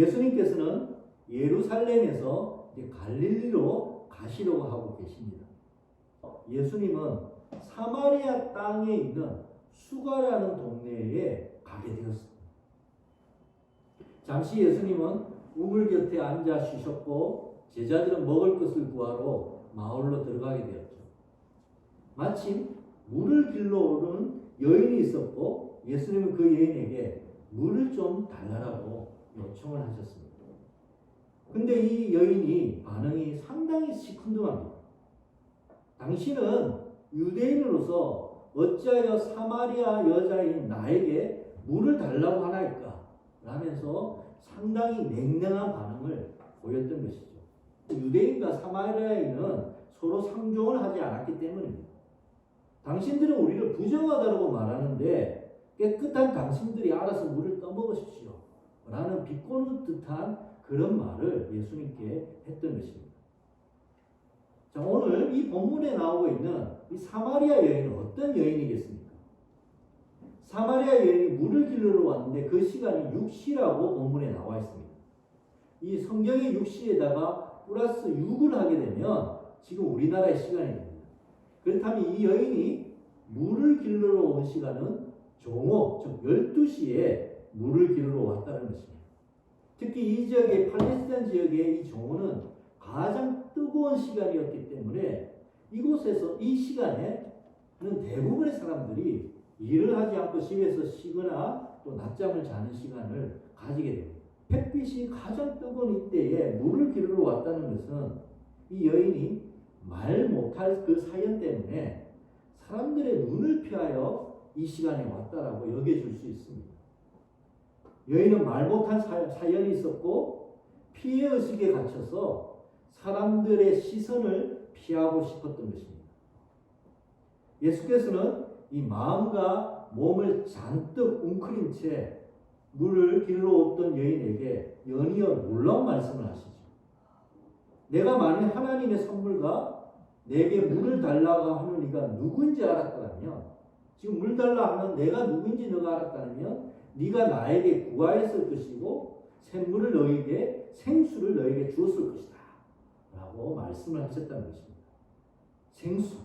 예수님께서는 예루살렘에서 갈릴리로 가시려고 하고 계십니다. 예수님은 사마리아 땅에 있는 수가라는 동네에 가게 되었습니다. 잠시 예수님은 우물 곁에 앉아 쉬셨고 제자들은 먹을 것을 구하러 마을로 들어가게 되었죠. 마침 물을 길러 오르는 여인이 있었고 예수님은 그 여인에게 물을 좀 달라고 요청을 하셨습니다. 근데 이 여인이 반응이 상당히 시큰둥합니다. 당신은 유대인으로서 어찌하여 사마리아 여자인 나에게 물을 달라고 하나이까? 라면서 상당히 냉랭한 반응을 보였던 것이죠. 유대인과 사마리아인은 서로 상종을 하지 않았기 때문입니다. 당신들은 우리를 부정하다고 말하는데 깨끗한 당신들이 알아서 물을 떠먹으십시오. 라는 비꼬는 듯한 그런 말을 예수님께 했던 것입니다. 자, 오늘 이 본문에 나오고 있는 이 사마리아 여인은 어떤 여인이겠습니까? 사마리아 여인이 물을 길러 왔는데 그 시간이 6시라고 본문에 나와 있습니다. 이 성경의 6시에다가 플러스 6을 하게 되면 지금 우리나라의 시간이 됩니다. 그렇다면 이 여인이 물을 길러 온 시간은 종호, 즉 12시에 물을 길러 왔다는 것입니다. 특히 이 지역의 팔레스타인 지역의 이 종호는 가장 뜨거운 시간이었기 때문에 이곳에서 이 시간에는 대부분의 사람들이 일을 하지 않고 집에서 쉬거나 또 낮잠을 자는 시간을 가지게 됩니다. 햇빛이 가장 뜨거운 이때에 물을 기르러 왔다는 것은 이 여인이 말 못할 그 사연 때문에 사람들의 눈을 피하여 이 시간에 왔다라고 여겨줄 수 있습니다. 여인은 말 못한 사, 사연이 있었고 피해 의식에 갇혀서 사람들의 시선을 피하고 싶었던 것입니다. 예수께서는 이 마음과 몸을 잔뜩 웅크린 채 물을 길러 왔던 여인에게 연이어 놀라운 말씀을 하시죠. 내가 만일 하나님의 선물과 내게 물을 달라고 하는 이가 누구인지 알았다면 지금 물 달라 하면 내가 누구인지 너가 알았다면 네가 나에게 구하였을 것이고 샘물을 너에게 생수를 너에게 주었을 것이다. 라고 말씀을 하셨다는 것입니다. 생수.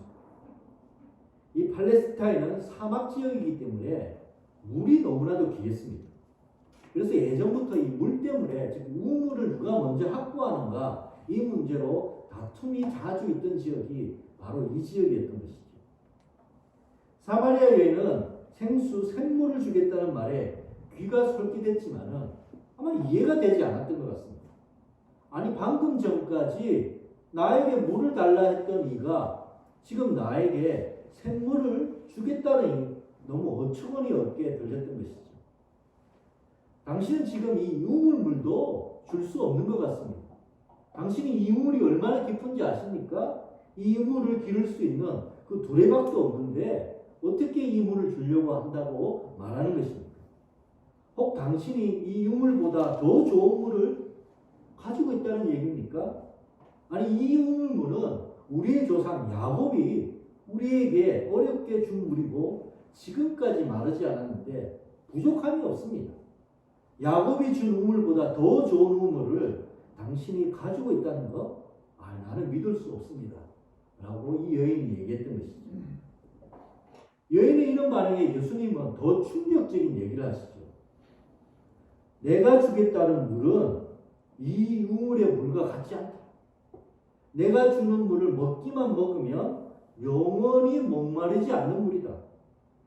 이 팔레스타인은 사막 지역이기 때문에 물이 너무나도 귀했습니다. 그래서 예전부터 이 물 때문에 즉 우물을 누가 먼저 확보하는가 이 문제로 다툼이 자주 있던 지역이 바로 이 지역이었던 것이죠. 사마리아 여인은 생수, 샘물을 주겠다는 말에 귀가 솔깃했지만은 아마 이해가 되지 않았던 것 같습니다. 아니 방금 전까지 나에게 물을 달라 했던 이가 지금 나에게 샘물을 주겠다는 너무 어처구니 없게 들렸던 것이죠. 당신은 지금 이 유물물도 줄 수 없는 것 같습니다. 당신이 이 유물이 얼마나 깊은지 아십니까? 이 유물을 기를 수 있는 그 두레박도 없는데 어떻게 이 물을 주려고 한다고 말하는 것입니까? 혹 당신이 이 유물보다 더 좋은 물을 가지고 있다는 얘기입니까? 아니 이 유물물은 우리의 조상 야곱이 우리에게 어렵게 준 물이고 지금까지 마르지 않았는데 부족함이 없습니다. 야곱이 준 우물보다 더 좋은 우물을 당신이 가지고 있다는 거, 아, 나는 믿을 수 없습니다. 라고 이 여인이 얘기했던 것이죠. 여인의 이런 반응에 예수님은 더 충격적인 얘기를 하시죠. 내가 주겠다는 물은 이 우물의 물과 같지 않다. 내가 주는 물을 먹기만 먹으면 영원히 목마르지 않는 물이다.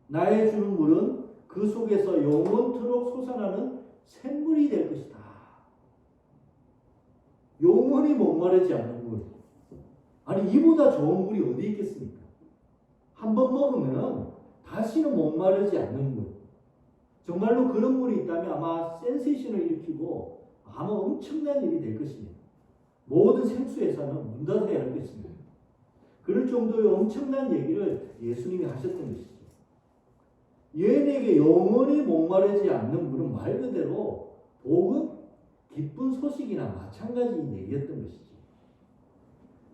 나의 주는 물은 그 속에서 영원토록 솟아나는 샘물이 될 것이다. 영원히 목마르지 않는 물. 아니 이보다 좋은 물이 어디 있겠습니까? 한 번 먹으면 다시는 목마르지 않는 물. 정말로 그런 물이 있다면 아마 센세이션을 일으키고 아마 엄청난 일이 될 것입니다. 모든 생수회사는 문 닫아야 할 것입니다. 그럴 정도의 엄청난 얘기를 예수님이 하셨던 것이죠. 여인에게 영원히 목마르지 않는 물은 말 그대로 복음, 기쁜 소식이나 마찬가지인 얘기였던 것이죠.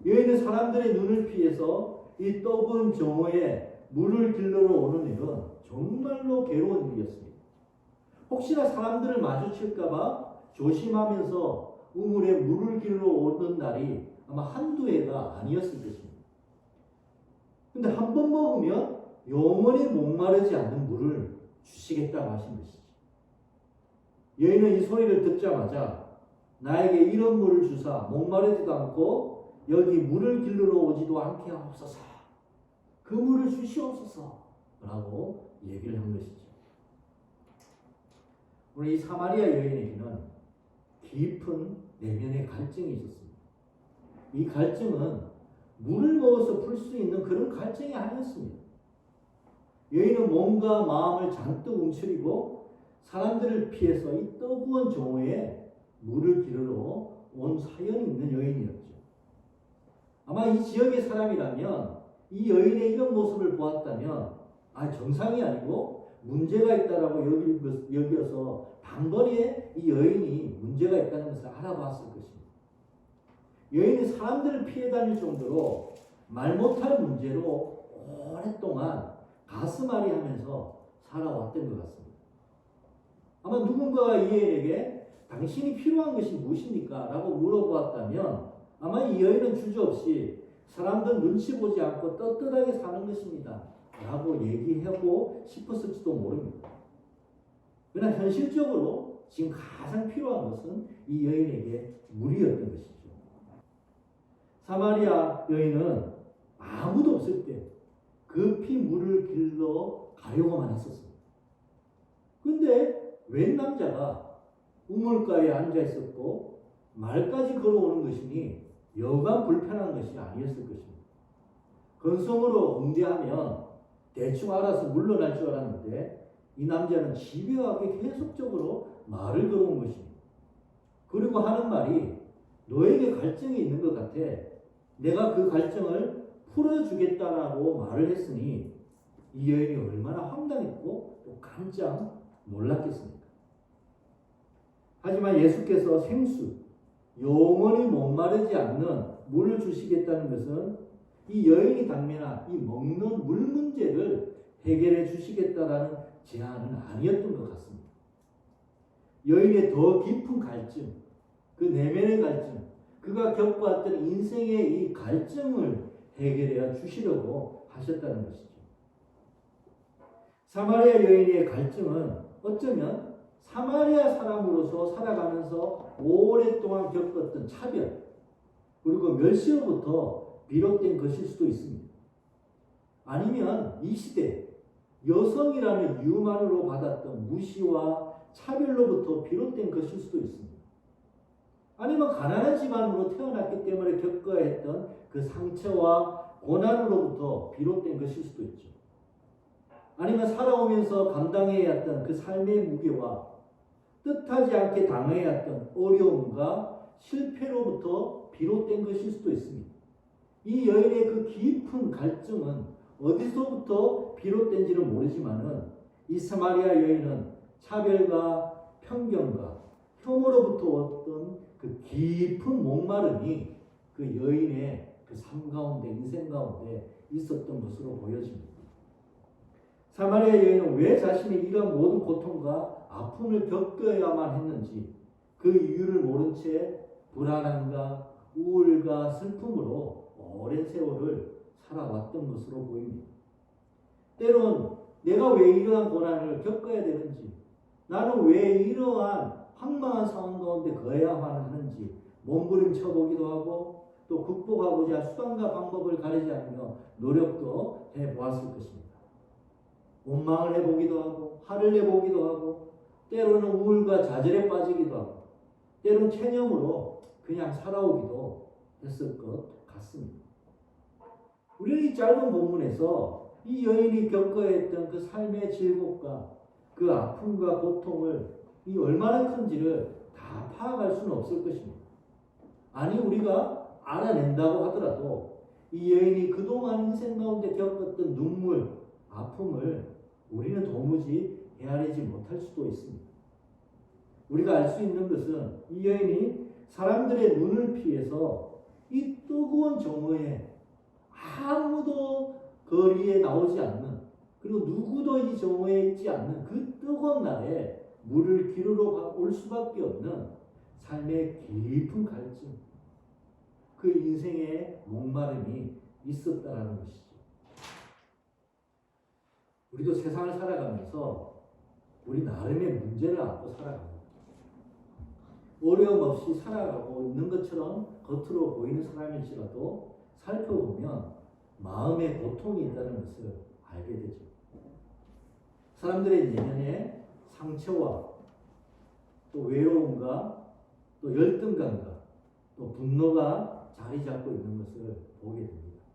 여인은 사람들의 눈을 피해서 이 떡은 정오에 물을 길러러 오는 일은 정말로 괴로운 일이었습니다. 혹시나 사람들을 마주칠까봐 조심하면서 우물에 물을 길러 오던 날이 아마 한두 해가 아니었을 것입니다. 근데 한 번 먹으면 영원히 목마르지 않는 물을 주시겠다고 하신 것이죠. 여인은 이 소리를 듣자마자 나에게 이런 물을 주사 목마르지도 않고 여기 물을 길르러 오지도 않게 하옵소서. 그 물을 주시옵소서. 라고 얘기를 한 것이죠. 오늘 이 사마리아 여인에게는 깊은 내면의 갈증이 있었습니다. 이 갈증은 물을 먹어서 풀 수 있는 그런 갈증이 아니었습니다. 여인은 몸과 마음을 잔뜩 움츠리고 사람들을 피해서 이 뜨거운 정오에 물을 기르러 온 사연이 있는 여인이었죠. 아마 이 지역의 사람이라면 이 여인의 이런 모습을 보았다면 아 정상이 아니고 문제가 있다라고 여기- 여겨서 단번에 이 여인이 문제가 있다는 것을 알아봤을 것입니다. 여인이 사람들을 피해 다닐 정도로 말 못할 문제로 오랫동안 가슴앓이 하면서 살아왔던 것 같습니다. 아마 누군가가 이 여인에게 당신이 필요한 것이 무엇입니까? 라고 물어보았다면 아마 이 여인은 주저없이 사람들 눈치 보지 않고 떳떳하게 사는 것입니다. 라고 얘기하고 싶었을지도 모릅니다. 그러나 현실적으로 지금 가장 필요한 것은 이 여인에게 물이었던 것이죠. 사마리아 여인은 아무도 없을 때 급히 물을 길러 가려고만 했었습니다. 근데 웬 남자가 우물가에 앉아 있었고 말까지 걸어오는 것이니 여간 불편한 것이 아니었을 것입니다. 건성으로 응대하면 대충 알아서 물러날 줄 알았는데 이 남자는 집요하게 계속적으로 말을 걸어온 것입니다. 그리고 하는 말이 너에게 갈증이 있는 것 같아. 내가 그 갈증을 풀어주겠다라고 말을 했으니 이 여인이 얼마나 황당했고 또 깜짝 놀랐겠습니까? 하지만 예수께서 생수, 영원히 목마르지 않는 물을 주시겠다는 것은 이 여인이 당면한 이 먹는 물 문제를 해결해 주시겠다라는 제안은 아니었던 것 같습니다. 여인의 더 깊은 갈증, 그 내면의 갈증, 그가 겪어왔던 인생의 이 갈증을 해결해 주시려고 하셨다는 것이죠. 사마리아 여인의 갈증은 어쩌면 사마리아 사람으로서 살아가면서 오랫동안 겪었던 차별, 그리고 멸시로부터 비롯된 것일 수도 있습니다. 아니면 이 시대 여성이라는 이유만으로 받았던 무시와 차별로부터 비롯된 것일 수도 있습니다. 아니면 가난한 집안으로 태어났기 때문에 겪어야 했던 그 상처와 고난으로부터 비롯된 것일 수도 있죠. 아니면 살아오면서 감당해야 했던 그 삶의 무게와 뜻하지 않게 당해야 했던 어려움과 실패로부터 비롯된 것일 수도 있습니다. 이 여인의 그 깊은 갈증은 어디서부터 비롯된지는 모르지만은 이 사마리아 여인은 차별과 편견과 혐오로부터 왔던 그 깊은 목마름이 그 여인의 그 삶 가운데 인생 가운데 있었던 것으로 보여집니다. 사마리아 여인은 왜 자신이 이런 모든 고통과 아픔을 겪어야만 했는지 그 이유를 모른 채 불안함과 우울과 슬픔으로 오랜 세월을 살아왔던 것으로 보입니다. 때론 내가 왜 이러한 고난을 겪어야 되는지, 나는 왜 이러한 황망한 상황 가운데 거야만 하는지 몸부림쳐 보기도 하고 또 극복하고자 수단과 방법을 가리지 않으며 노력도 해 보았을 것입니다. 원망을 해보기도 하고 화를 내보기도 하고 때로는 우울과 좌절에 빠지기도 하고 때로는 체념으로 그냥 살아오기도 했을 것 같습니다. 우리는 이 짧은 본문에서 이 여인이 겪어야 했던 그 삶의 질곡과 그 아픔과 고통을 이 얼마나 큰지를 다 파악할 수는 없을 것입니다. 아니 우리가 알아낸다고 하더라도 이 여인이 그동안 인생 가운데 겪었던 눈물, 아픔을 우리는 도무지 헤아리지 못할 수도 있습니다. 우리가 알 수 있는 것은 이 여인이 사람들의 눈을 피해서 이 뜨거운 정오에 아무도 거리에 나오지 않는 그리고 누구도 이 정오에 있지 않는 그 뜨거운 날에 물을 기르러 올 수밖에 없는 삶의 깊은 갈증, 그 인생의 목마름이 있었다라는 것이죠. 우리도 세상을 살아가면서 우리 나름의 문제를 안고 살아갑니다. 어려움 없이 살아가고 있는 것처럼 겉으로 보이는 사람일지라도 살펴보면 마음의 고통이 있다는 것을 알게 되죠. 사람들의 내면에 상처와 또 외로움과 또 열등감과 또 분노가 자리 잡고 있는 것을 보게 됩니다.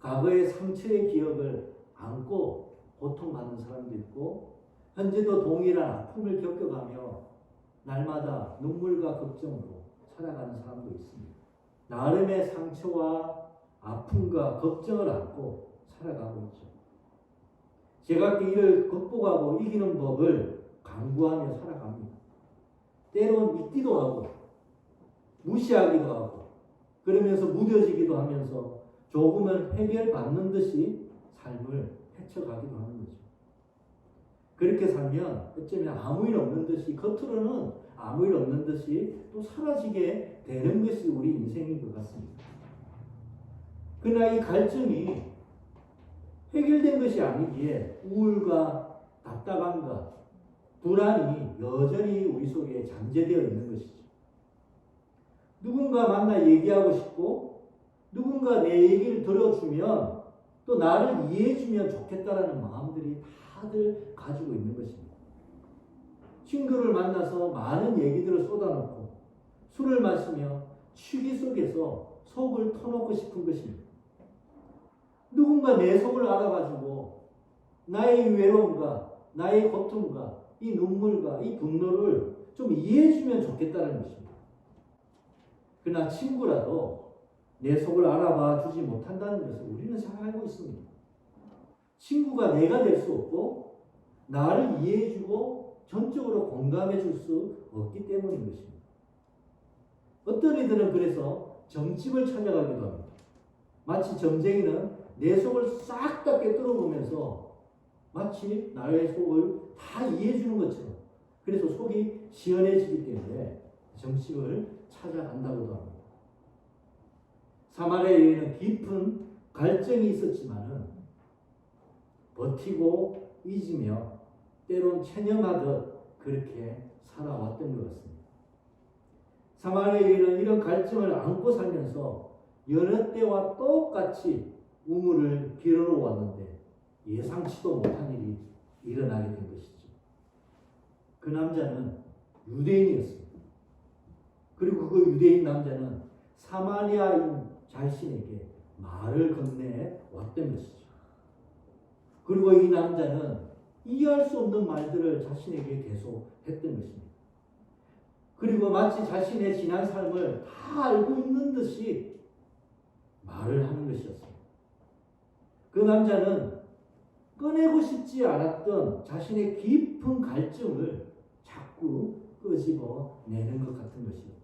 과거의 상처의 기억을 안고 고통받는 사람도 있고 현재도 동일한 아픔을 겪어가며 날마다 눈물과 걱정으로 살아가는 사람도 있습니다. 나름의 상처와 아픔과 걱정을 안고 살아가고 있죠. 제가 그 이를 극복하고 이기는 법을 강구하며 살아갑니다. 때론 잊기도 하고 무시하기도 하고 그러면서 무뎌지기도 하면서 조금은 해결받는 듯이 삶을 헤쳐가기도 하는 거죠. 그렇게 살면 어쩌면 아무 일 없는 듯이 겉으로는 아무 일 없는 듯이 또 사라지게 되는 것이 우리 인생인 것 같습니다. 그러나 이 갈증이 해결된 것이 아니기에 우울과 답답함과 불안이 여전히 우리 속에 잠재되어 있는 것이죠. 누군가 만나 얘기하고 싶고 누군가 내 얘기를 들어주면 또 나를 이해해주면 좋겠다라는 마음들이 다들 가지고 있는 것입니다. 친구를 만나서 많은 얘기들을 쏟아놓고 술을 마시며 취기 속에서 속을 터놓고 싶은 것입니다. 누군가 내 속을 알아봐주고 나의 외로움과 나의 고통과 이 눈물과 이 분노를 좀 이해해주면 좋겠다는 것입니다. 그러나 친구라도 내 속을 알아봐 주지 못한다는 것을 우리는 잘 알고 있습니다. 친구가 내가 될 수 없고 나를 이해해주고 전적으로 공감해 줄 수 없기 때문인 것입니다. 어떤 이들은 그래서 점집을 찾아가기도 합니다. 마치 점쟁이는 내 속을 싹다 꿰뚫어 보면서 마치 나의 속을 다 이해해 주는 것처럼 그래서 속이 시원해지기 때문에 점집을 찾아간다고도 합니다. 사마리아 여인은 깊은 갈증이 있었지만은 버티고 잊으며 때론 체념하듯 그렇게 살아왔던 것 같습니다. 사마리아 여인은 이런 갈증을 안고 살면서 여느 때와 똑같이 우물을 길러 왔는데 예상치도 못한 일이 일어나게 된 것이죠. 그 남자는 유대인이었습니다. 그리고 그 유대인 남자는 사마리아인 자신에게 말을 건네 왔던 것이죠. 그리고 이 남자는 이해할 수 없는 말들을 자신에게 계속 했던 것입니다. 그리고 마치 자신의 지난 삶을 다 알고 있는 듯이 말을 하는 것이었습니다. 그 남자는 꺼내고 싶지 않았던 자신의 깊은 갈증을 자꾸 끄집어 내는 것 같은 것이었죠.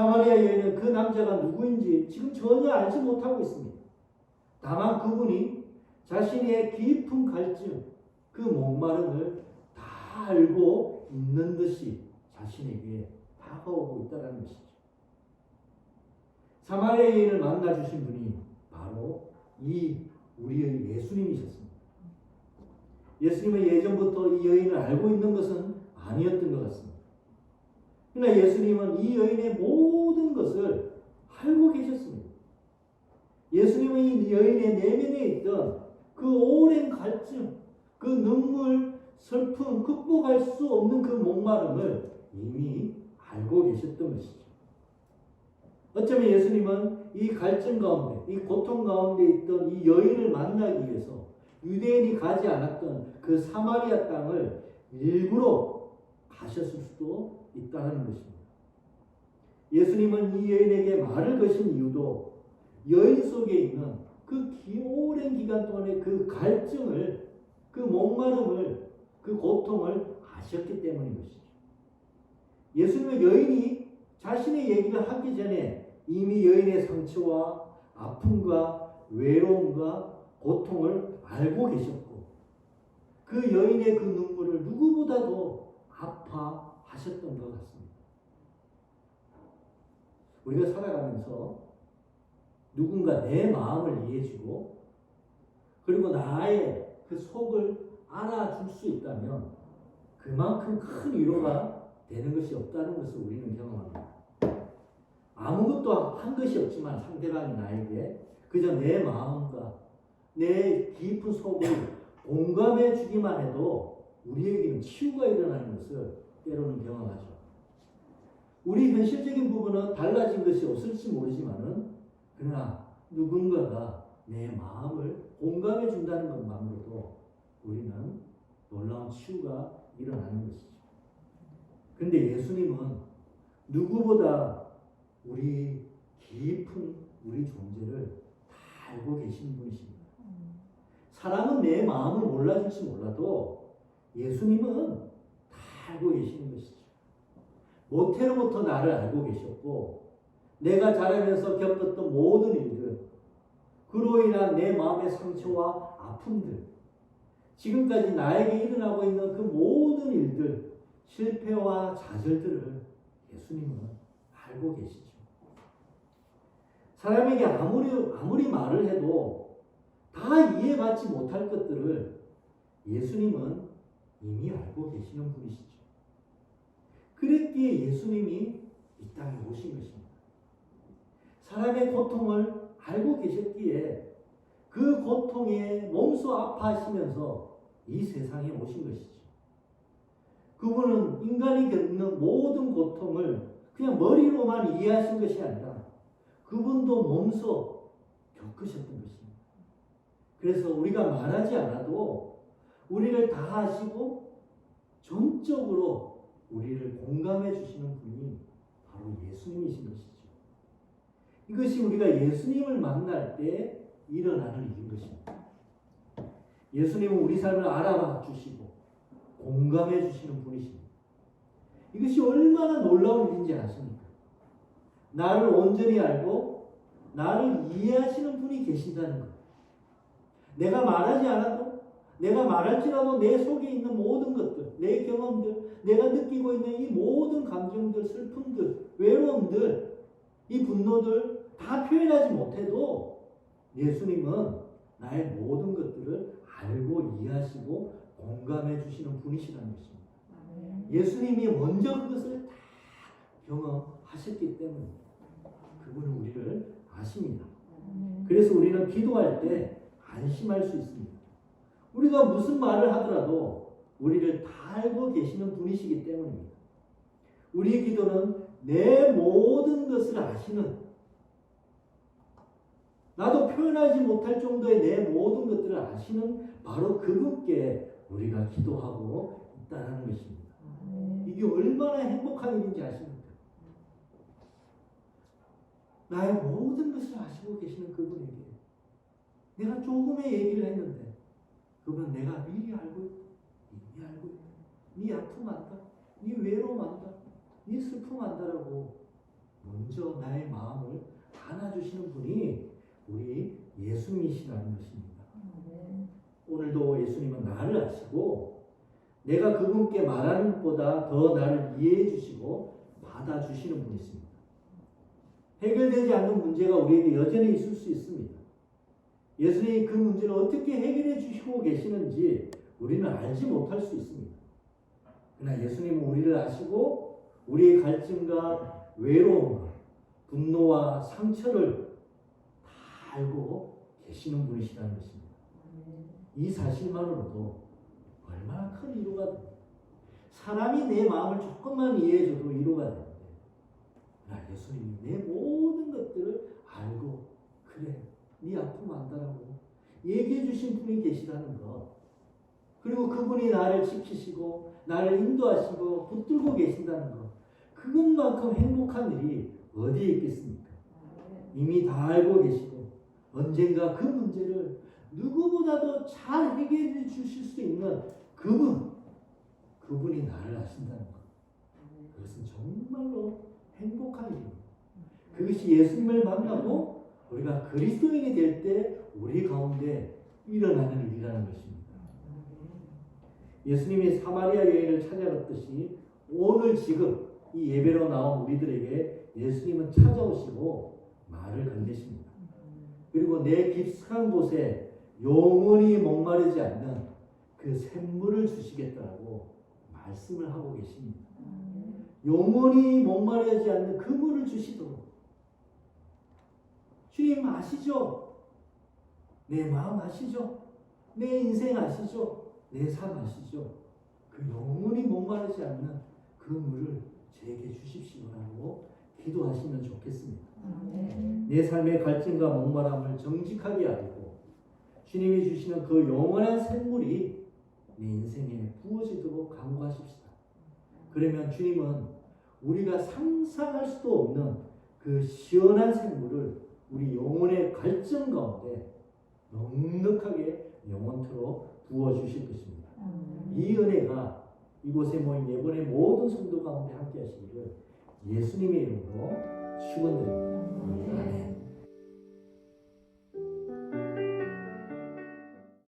사마리아 여인은 그 남자가 누구인지 지금 전혀 알지 못하고 있습니다. 다만 그분이 자신의 깊은 갈증, 그 목마름을 다 알고 있는 듯이 자신에게 다가오고 있다는 것이죠. 사마리아 여인을 만나 주신 분이 바로 이 우리의 예수님이셨습니다. 예수님은 예전부터 이 여인을 알고 있는 것은 아니었던 것 같습니다. 그러나 예수님은 이 여인의 모든 것을 알고 계셨습니다. 예수님은 이 여인의 내면에 있던 그 오랜 갈증, 그 눈물, 슬픔, 극복할 수 없는 그 목마름을 이미 알고 계셨던 것이죠. 어쩌면 예수님은 이 갈증 가운데, 이 고통 가운데 있던 이 여인을 만나기 위해서 유대인이 가지 않았던 그 사마리아 땅을 일부러 가셨을 수도 있다는 것입니다. 예수님은 이 여인에게 말을 거신 이유도 여인 속에 있는 그 오랜 기간 동안의 그 갈증을, 그 목마름을, 그 고통을 아셨기 때문인 것이죠. 예수님은 여인이 자신의 얘기를 하기 전에 이미 여인의 상처와 아픔과 외로움과 고통을 알고 계셨고 그 여인의 그 눈물을 누구보다도 아파하셨던 하셨던 것 같습니다. 우리가 살아가면서 누군가 내 마음을 이해해주고 그리고 나의 그 속을 알아줄 수 있다면 그만큼 큰 위로가 되는 것이 없다는 것을 우리는 경험합니다. 아무것도 한 것이 없지만 상대방이 나에게 그저 내 마음과 내 깊은 속을 공감해 주기만 해도 우리에게는 치유가 일어나는 것을 때로는 경험하죠. 우리 현실적인 부분은 달라진 것이 없을지 모르지만은 그러나 누군가가 내 마음을 공감해 준다는 것만으로도 우리는 놀라운 치유가 일어나는 것이죠. 그런데 예수님은 누구보다 우리 깊은 우리 존재를 다 알고 계시는 분이십니다. 사람은 내 마음을 몰라줄지 몰라도 예수님은 다 알고 계시는 것이죠. 모태로부터 나를 알고 계셨고 내가 자라면서 겪었던 모든 일들 그로 인한 내 마음의 상처와 아픔들 지금까지 나에게 일어나고 있는 그 모든 일들 실패와 좌절들을 예수님은 알고 계시죠. 사람에게 아무리 아무리 말을 해도 다 이해받지 못할 것들을 예수님은 이미 알고 계시는 분이시죠. 그랬기에 예수님이 이 땅에 오신 것입니다. 사람의 고통을 알고 계셨기에 그 고통에 몸소 아파하시면서 이 세상에 오신 것이죠. 그분은 인간이 겪는 모든 고통을 그냥 머리로만 이해하신 것이 아니라 그분도 몸소 겪으셨던 것입니다. 그래서 우리가 말하지 않아도 우리를 다 하시고 전적으로 우리를 공감해 주시는 분이 바로 예수님이신 것이죠. 이것이 우리가 예수님을 만날 때 일어나는 일인 것입니다. 예수님은 우리 삶을 알아봐 주시고 공감해 주시는 분이십니다. 이것이 얼마나 놀라운 일인지 아십니까? 나를 온전히 알고 나를 이해하시는 분이 계신다는 것. 내가 말하지 않아도 내가 말할지라도 내 속에 있는 모든 것들, 내 경험들, 내가 느끼고 있는 이 모든 감정들, 슬픔들, 외로움들, 이 분노들 다 표현하지 못해도 예수님은 나의 모든 것들을 알고 이해하시고 공감해 주시는 분이시라는 것입니다. 예수님이 먼저 그것을 다 경험하셨기 때문에 그분은 우리를 아십니다. 그래서 우리는 기도할 때 안심할 수 있습니다. 우리가 무슨 말을 하더라도 우리를 다 알고 계시는 분이시기 때문입니다. 우리의 기도는 내 모든 것을 아시는 나도 표현하지 못할 정도의 내 모든 것들을 아시는 바로 그분께 우리가 기도하고 있다는 것입니다. 이게 얼마나 행복한 일인지 아십니까? 나의 모든 것을 아시고 계시는 그분에게 내가 조금의 얘기를 했는데 그분은 내가 미리 알고 있다. 이미 알고 있다. 네 아픔 안다. 네 외로움 안다. 네 슬픔 안다라고 먼저 나의 마음을 안아주시는 분이 우리 예수님이시라는 것입니다. 오늘도 예수님은 나를 아시고 내가 그분께 말하는 것보다 더 나를 이해해 주시고 받아주시는 분이십니다. 해결되지 않는 문제가 우리에게 여전히 있을 수 있습니다. 예수님이 그 문제를 어떻게 해결해 주시고 계시는지 우리는 알지 못할 수 있습니다. 그러나 예수님은 우리를 아시고 우리의 갈증과 외로움과 분노와 상처를 다 알고 계시는 분이시라는 것입니다. 이 사실만으로도 얼마나 큰 위로가 됩니다. 사람이 내 마음을 조금만 이해해줘도 위로가 되는데 나 예수님이 내 모든 것들을 알고 그래 네 아픔 안다라고 얘기해 주신 분이 계시다는 것 그리고 그분이 나를 지키시고 나를 인도하시고 붙들고 계신다는 것 그것만큼 행복한 일이 어디에 있겠습니까? 이미 다 알고 계시고 언젠가 그 문제를 누구보다도 잘 해결해 주실 수 있는 그분, 그분이 나를 아신다는 것. 그것은 정말로 행복한 일입니다. 그것이 예수님을 만나고 우리가 그리스도인이 될 때 우리 가운데 일어나는 일이라는 것입니다. 예수님이 사마리아 여인을 찾아갔듯이 오늘 지금 이 예배로 나온 우리들에게 예수님은 찾아오시고 말을 건네십니다. 그리고 내 깊숙한 곳에 영원히 목마르지 않는 그 샘물을 주시겠다고 말씀을 하고 계십니다. 영원히 목마르지 않는 그 물을 주시도록 주님 아시죠? 내 마음 아시죠? 내 인생 아시죠? 내 삶 아시죠? 그 영원히 목마르지 않는 그 물을 제게 주십시오라고 기도하시면 좋겠습니다. 내 삶의 갈증과 목마름을 정직하게 알고 주님이 주시는 그 영원한 샘물이 내 인생에 부어지도록 간구하십시다. 그러면 주님은 우리가 상상할 수도 없는 그 시원한 샘물을 우리 영혼의 갈증 가운데 넉넉하게 영원토록 부어주실 것입니다. 이 은혜가 이곳에 모인 예번의 모든 성도 가운데 함께 하시기를 예수님의 이름으로 축원드립니다. 아멘.